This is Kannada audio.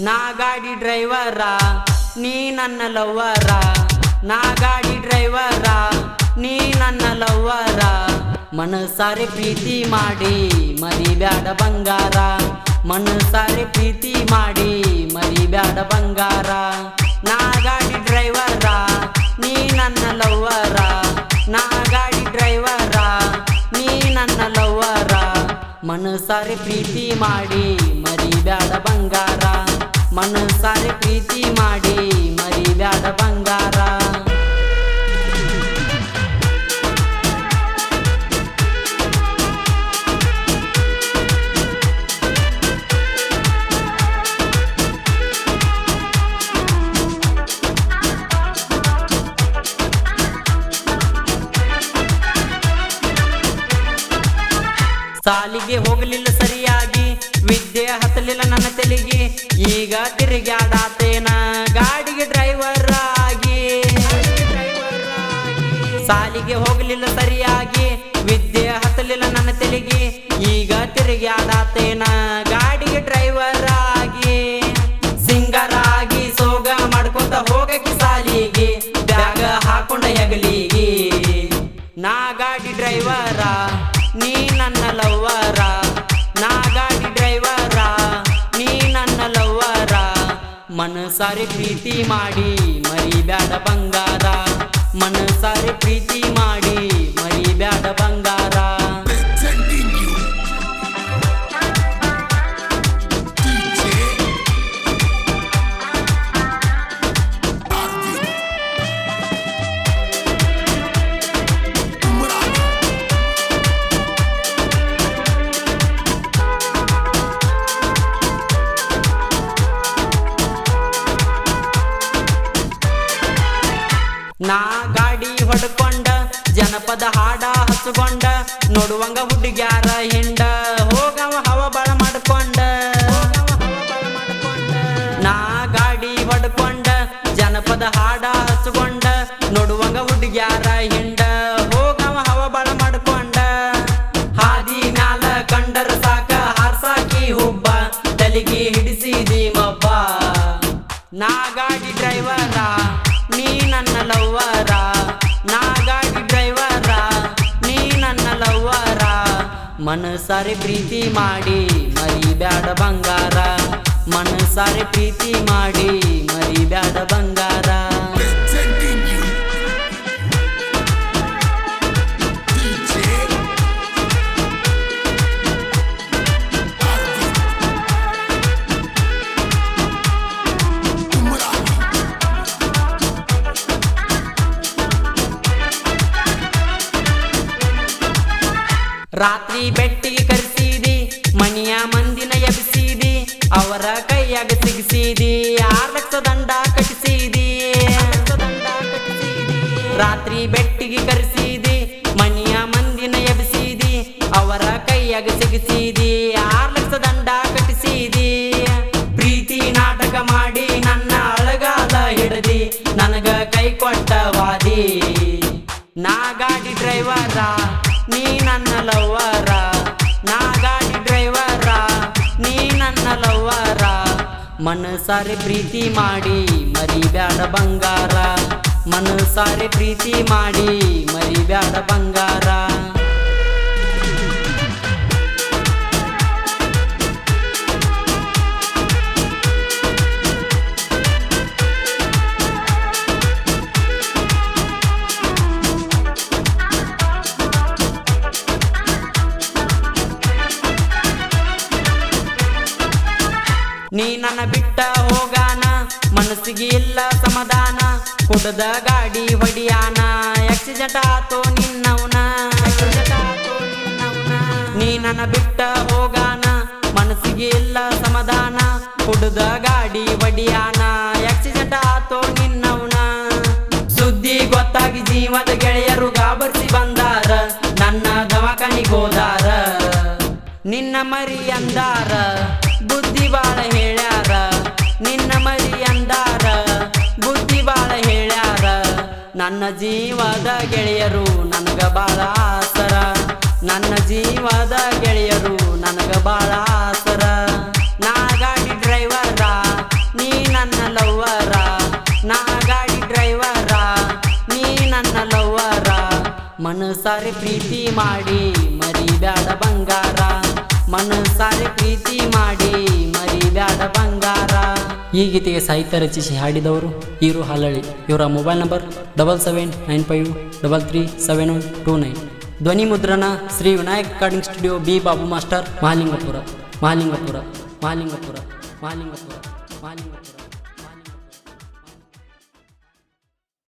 ನಾ ಗಾಡಿ ಡ್ರೈವರ ನೀ ನನ್ನ ಲವ್ವರ. ನಾ ಗಾಡಿ ಡ್ರೈವರ ನೀ ನನ್ನ ಲವ್ವರ. ಮನಸಾರೆ ಪ್ರೀತಿ ಮಾಡಿ ಮರಿ ಬ್ಯಾಡ ಬಂಗಾರ. ಮನಸಾರೆ ಪ್ರೀತಿ ಮಾಡಿ ಮರಿ ಬ್ಯಾಡ ಬಂಗಾರ. ನಾ ಗಾಡಿ ಡ್ರೈವರ, ನೀ ನನ್ನ ಲವ್ವರ. ನಾ ಗಾಡಿ ಡ್ರೈವರ, ನೀ ನನ್ನ ಲವ್ವರ. ಮನಸಾರೆ ಪ್ರೀತಿ ಮಾಡಿ ಮರಿ ಬ್ಯಾಡ ಬಂಗಾರ. ಮನಸಾರೆ ಪ್ರೀತಿ ಮಾಡಿ ಮರಿಬ್ಯಾಡ ಬಂಗಾರ. ಸಾಲಿಗೆ ಹೋಗಲಿಲ್ಲ ಸರಿಯಾಗಿ, ವಿದ್ಯೆ ಹತ್ತಲಿಲ್ಲ ನನ್ನ ತೆಲಿಗೆ. ಈಗ ತಿರುಗಾಡಾತೇನ ಗಾಡಿಗೆ ಡ್ರೈವರ್ ಆಗಿ. ಸಾಲಿಗೆ ಹೋಗಲಿಲ್ಲ ಸರಿಯಾಗಿ, ವಿದ್ಯೆ ಹತ್ತಲಿಲ್ಲ ನನ್ನ ತೆಲಿಗೆ. ಈಗ ತಿರುಗಾಡಾತೇನ ಗಾಡಿಗೆ ಡ್ರೈವರ್ ಆಗಿ. ಸಿಂಗರ್ ಆಗಿ, ಸೋಗ ಮಾಡ್ಕೊಂತ ಹೋಗಕ್ಕೆ ಸಾಲಿಗೆ, ಬ್ಯಾಗ ಹಾಕೊಂಡ ಹೆಗಲಿಗೆ. ನಾ ಗಾಡಿ ಡ್ರೈವರ ಮನಸಾರೆ ಪ್ರೀತಿ ಮಾಡಿ ಮರಿಬ್ಯಾಡ ಬಂಗಾರ ಮನಸಾರೆ ಪ್ರೀತಿ ಮಾಡಿ ಮರಿಬ್ಯಾಡ ಬಂಗಾರ ನಾ ಗಾಡಿ ಹೊಡ್ಕೊಂಡ, ಜನಪದ ಹಾಡ ಹಚ್ಕೊಂಡ, ನೋಡುವಂಗ ಹುಡುಗ್ಯಾರ ಹಿಂಡ, ಹೋಗವ ಹವ ಬಳ ಮಾಡ್ಕೊಂಡ. ನಾ ಗಾಡಿ ಹೊಡ್ಕೊಂಡ, ಜನಪದ ಹಾಡ ಹಚ್ಕೊಂಡ, ನೋಡುವಂಗ ಹುಡುಗ್ಯಾರ ಹಿಂಡ, ಹೋಗವ ಹವ ಬಳ ಮಾಡ್ಕೊಂಡ. ಹಾದಿ ಮ್ಯಾಲ ಕಂಡರ ಸಾಕ, ಹಾರ್ಸಾಕಿ ಹುಬ್ಬ, ತಲಿಗೆ ಹಿಡಿಸಿ ದೀಮಪ್ಪ ನಾ ಗಾಡಿ ಡ್ರೈವರ ಮನಸಾರೆ ಪ್ರೀತಿ ಮಾಡಿ ಮರಿ ಬ್ಯಾಡ ಬಂಗಾರ. ಮನಸಾರೆ ಪ್ರೀತಿ ಮಾಡಿ ಮರಿಬ್ಯಾಡ ರಾತ್ರಿ ಬೆಟ್ಟಿಗೆ ಕರೆಸಿದಿ ಮನಿಯ ಮಂದಿನ ಎಬ್ಸಿದಿ ಅವರ ಕೈಯಾಗ ಸಿಗಿಸಿದಿ, ಆರ್ ಲಕ್ಷ ದಂಡ ಕಟ್ಟಿಸಿದಿ. ರಾತ್ರಿ ಬೆಟ್ಟಿಗೆ ಕರೆಸಿದಿ ಮನಿಯ ಮಂದಿನ ಎಬ್ಸಿದಿ ಅವರ ಕೈಯಾಗ ಸಿಗಿಸಿದಿ, ಆರ್ ಲಕ್ಷ ದಂಡ ಕಟ್ಟಿಸಿದಿ. ಪ್ರೀತಿ ನಾಟಕ ಮಾಡಿ ನನ್ನ ಅಳಗಾದ ಹಿಡದಿ, ನನಗ ಕೈ ಕೊಟ್ಟವಾದಿ ನಾ ಗಾಡಿ ಡ್ರೈವರ ನನ್ನ ಲವ್ವರ ಮನಸಾರೆ ಪ್ರೀತಿ ಮಾಡಿ ಮರಿಬ್ಯಾಡ ಬಂಗಾರ. ಮನಸಾರೆ ಪ್ರೀತಿ ಮಾಡಿ ಮರಿಬ್ಯಾಡ ಬಂಗಾರ. ಬಿಟ್ಟ ಹೋಗಾನ, ಮನಸ್ಸಿಗೆ ಇಲ್ಲ ಸಮಾಧಾನ, ಕುಡದ ಗಾಡಿ ಹೊಡಿಯಾನ ಆಕ್ಸಿಡೆಂಟ್ ಆತೋ ನಿನ್ನವನ ನೀ ನನ್ನ ಬಿಟ್ಟ ಹೋಗಾನ, ಮನಸ್ಸಿಗೆ ಇಲ್ಲ ಸಮಾಧಾನ, ಕುಡದ ಗಾಡಿ ಹೊಡಿಯಾನ ಆಕ್ಸಿಡೆಂಟ್ ಆತೋ ನಿನ್ನವನ. ಸುದ್ದಿ ಗೊತ್ತಾಗಿ ಜೀವದ ಗೆಳೆಯರು ಗಾಬರಿಸಿ ಬಂದಾರ, ನನ್ನ ಮನಿಗೋದಾರ ನಿನ್ನ ಮರಿ ಅಂದಾರ ಬುದ್ಧಿ ಬಾಳ ನನ್ನ ಜೀವದ ಗೆಳೆಯರು ನನಗ ಬಾಳ ಆಸರ. ನನ್ನ ಜೀವದ ಗೆಳೆಯರು ನನಗ ಬಾಳ ಆಸರ. ನಾ ಗಾಡಿ ಡ್ರೈವರ, ನೀ ನನ್ನ ಲವ್ವರ. ನಾ ಗಾಡಿ ಡ್ರೈವರ, ನೀ ನನ್ನ ಲವ್ವರ. ಮನಸಾರೆ ಪ್ರೀತಿ ಮಾಡಿ ಮರಿಬ್ಯಾಡ ಬಂಗಾರ. ಮನಸಾರೆ ಪ್ರೀತಿ ಮಾಡಿ ಮರಿಬ್ಯಾಡ ಬಂಗಾರ. ಈ ಗೀತೆಗೆ ಸಾಹಿತ್ಯ ರಚಿಸಿ ಹಾಡಿದವರು ಹೀರು ಹಾಲಳ್ಳಿ. ಇವರ mobile number double seven nine five double three seven one two nine. ಧ್ವನಿ ಮುದ್ರಣ Shri Vinayak recording studio B Babu master Mahalingapura. Mahalingapura Mahalingapura Mahalingapura Mahalingapura.